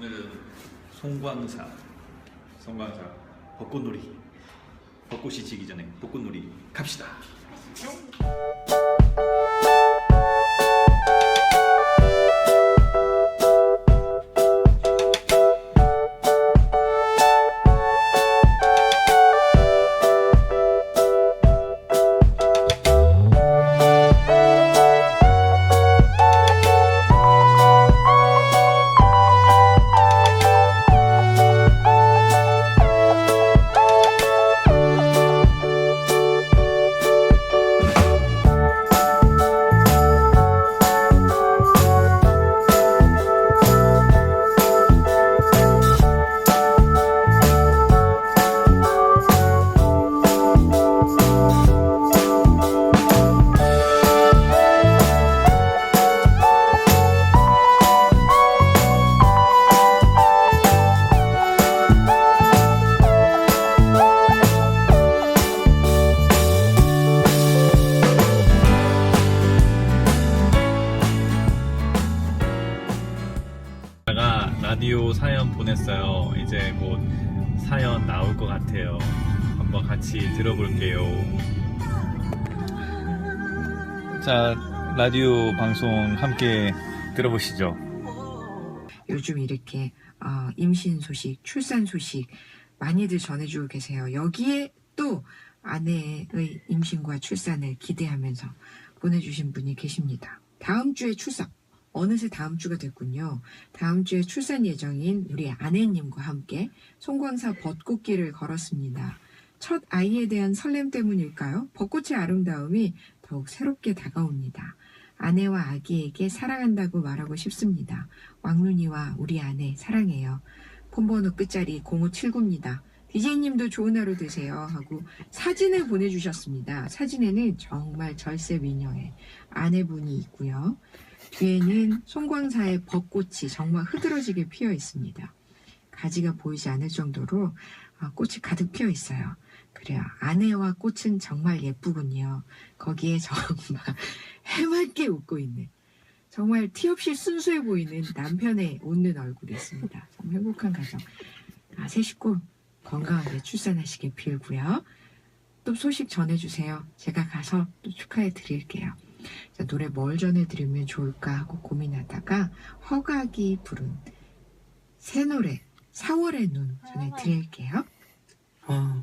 오늘은 송광사 송광사 벚꽃놀이 벚꽃이 지기 전에 벚꽃놀이 갑시다 라디오 사연 보냈어요 이제 곧 사연 나올 것 같아요 한번 같이 들어볼게요 자 라디오 방송 함께 들어보시죠 요즘 이렇게 어, 임신 소식, 출산 소식 많이들 전해주고 계세요. 여기에 또 아내의 임신과 출산을 기대하면서 보내주신 분이 계십니다. 다음 주에 출산. 어느새 다음 주가 됐군요. 다음 주에 출산 예정인 우리 아내님과 함께 송광사 벚꽃길을 걸었습니다. 첫 아이에 대한 설렘 때문일까요? 벚꽃의 아름다움이 더욱 새롭게 다가옵니다. 아내와 아기에게 사랑한다고 말하고 싶습니다. 왕눈이와 우리 아내 사랑해요. 폰번호 끝자리 0579입니다. DJ님도 좋은 하루 되세요 하고 사진을 보내주셨습니다. 사진에는 정말 절세 미녀의 아내분이 있고요. 뒤에는 송광사의 벚꽃이 정말 흐드러지게 피어 있습니다. 가지가 보이지 않을 정도로 아, 꽃이 가득 피어 있어요. 그래요. 아내와 꽃은 정말 예쁘군요. 거기에 정말 해맑게 웃고 있는 정말 티 없이 순수해 보이는 남편의 웃는 얼굴이 있습니다. 정말 행복한 가정. 아, 새 식구 건강하게 출산하시길 빌고요. 또 소식 전해주세요. 제가 가서 또 축하해 드릴게요. 자, 노래 뭘 전해드리면 좋을까 하고 고민하다가 허각이 부른 새 노래 4월의 눈 전해드릴게요. 어느